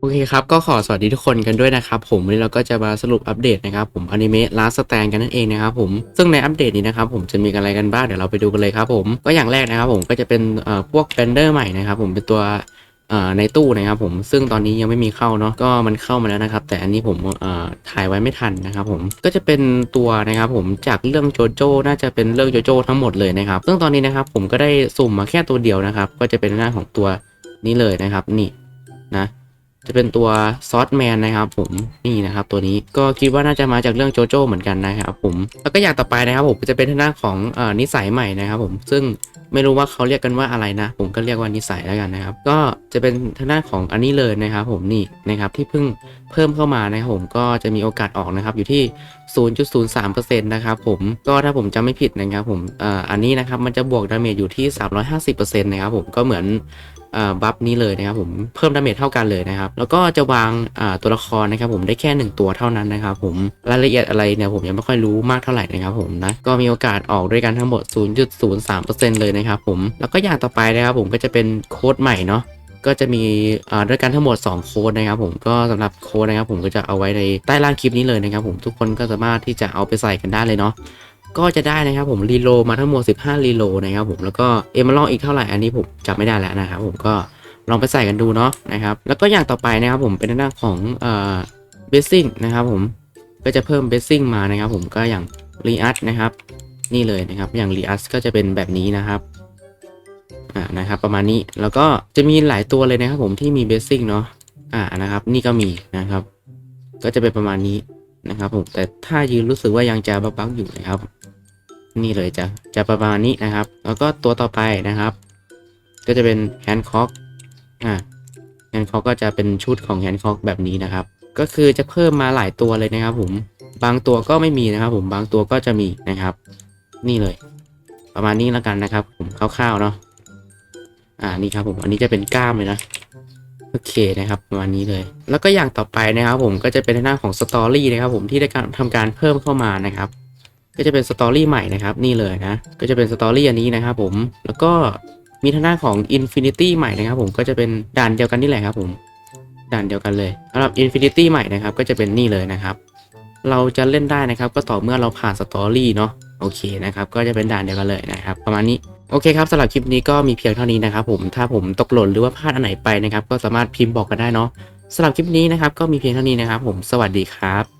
โอเคครับ ก็ขอสวัสดีทุกคนกันด้วยนะครับ ผมวันนี้เราก็จะมาสรุปอัปเดตนะครับผมอนิเมะลาสแตนกันนั่นเองนะครับผมซึ่งในอัปเดตนี้นะครับผมจะมีอะไรกันบ้างเดี๋ยวเราไปดูกันเลยครับผมก็อย่างแรกนะครับผมก็จะเป็นพวกแบนเดอร์ใหม่นะครับผมเป็นตัวในตู้นะครับผมซึ่งตอนนี้ยังไม่มีเข้าเนาะก็มันเข้ามาแล้วนะครับ แต่อันนี้ผมถ่ายไว้ไม่ทันนะครับผมก็จะเป็นตัวนะครับผมจากเรื่องโจโจ้น่าจะเป็นเรื่องโจโจ้ทั้งหมดเลยนะครับซึ่งตอนนี้นะครับผมก็ได้สุ่มมาแค่ตัวเดียวนะครับ ก็จะเป็นหน้าของตัวนี้เลยนะครับนี่ นะ จะเป็นตัวซอสแมนนะครับผมนี่นะครับ ตัวนี้ก็คิดว่าน่าจะมาจากเรื่องโจโจ้เหมือนกันนะครับผมแล้วก็อย่างต่อไปนะครับผมจะเป็นทางด้านของอนิสัยใหม่นะครับผมซึ่ง ไม่รู้ว่าเขาเรียกกันว่าอะไรนะ ผมก็เรียกว่านิสัยแล้วกันนะครับ ก็จะเป็นทางด้านของอันนี้เลยนะครับ ผมนี่นะครับที่เพิ่งเพิ่มเข้ามานะครับผมก็จะมีโอกาสออกนะครับอยู่ที่ 0.03%นะครับผมก็ถ้าผมจำไม่ผิดนะครับผมอ,อันนี้นะครับมันจะบวกดาเมจอยู่ที่ 350%นะครับผมก็เหมือนบัฟนี้เลยนะครับผมเพิ่มดาเมจเท่ากันเลยนะครับ แล้วก็จะวางตัวละครนะครับผมได้แค่ 1 ตัวเท่านั้นนะครับผมรายละเอียดอะไรเนี่ยผมยังไม่ค่อยรู้มากเท่าไหร่นะครับผมนะก็มีโอกาสออกด้วยกันทั้งหมด 0.03%เลยนะครับผมแล้วก็อย่างต่อไปนะครับผมก็จะเป็นโค้ดใหม่เนาะก็จะมีด้วยกันทั้งหมด 2 โค้ดนะครับผมก็สำหรับโค้ดนะครับผมก็จะเอาไว้ในใต้ล่างคลิปนี้เลยนะครับผมทุกคนก็สามารถที่จะเอาไปใส่กันได้เลยเนาะก็จะได้นะครับผมรีโลมาทั้งหมด 15รีโลนะครับผมแล้วก็เอมเมอรัลอีกเท่าไหร่อันนี้ผมจำไม่ได้แล้วนะครับผมก็ลองไปใส่กันดูเนาะนะครับแล้วก็อย่างต่อไปนะครับผมเป็นหน้าของเอ่อเบสซิ่งนะครับผมก็จะเพิ่มเบสซิ่งมานะครับผมก็อย่างรีอัสนะครับ นี่เลยนะครับ อย่างรีอัสก็จะเป็นแบบนี้นะครับอ่านะครับประมาณนี้แล้วก็จะมีหลายตัวเลยนะครับผมที่มีเบสซิ่งเนาะอ่านะครับ นี่ก็มีนะครับ ก็จะเป็นประมาณนี้นะครับผมแต่ถ้ายืนรู้สึกว่ายังจะบักๆอยู่นะครับ นี่เลยจะจะประมาณนี้นะครับ แล้วก็ตัวต่อไปนะครับ ก็จะเป็นแฮนด์คอกอ่าแฮนด์คอกก็จะเป็นชุดของแฮนด์คอกแบบนี้นะครับ ก็คือจะเพิ่มมาหลายตัวเลยนะครับผมบางตัวก็ไม่มีนะครับผมบางตัวก็จะมีนะครับ นี่เลย ประมาณนี้แล้วกันนะครับ ผมคร่าวๆเนาะอ่านี่ครับผมอันนี้จะเป็นกล้ามเลยนะโอเคนะครับประมาณนี้เลย แล้วก็อย่างต่อไปนะครับผมก็จะเป็นในหน้าของสตอรี่นะครับผมที่ได้การทำการเพิ่มเข้ามานะครับก็จะเป็นสตอรี่ใหม่นะครับนี่เลยนะก็จะเป็นสตอรี่อันนี้นะครับผมแล้วก็มีทางหน้าของ Infinity ใหม่นะครับผมก็จะเป็นด่านเดียวกันนี่แหละครับผมด่านเดียวกันเลยสำหรับ Infinity ใหม่นะครับก็จะเป็นนี่เลยนะครับ เราจะเล่นได้นะครับ ก็ต่อเมื่อเราผ่านสตอรี่เนาะ โอเคนะครับ ก็จะเป็นด่านเดียวกันเลยนะครับ ประมาณนี้โอเคครับสำหรับคลิปนี้ก็มีเพียงเท่านี้นะครับผมถ้าผมตกหล่นหรือว่าพลาดอันไหนไปนะครับ ก็สามารถพิมพ์บอกกันได้เนาะสำหรับคลิปนี้นะครับก็มีเพียงเท่านี้นะครับ ผมสวัสดีครับ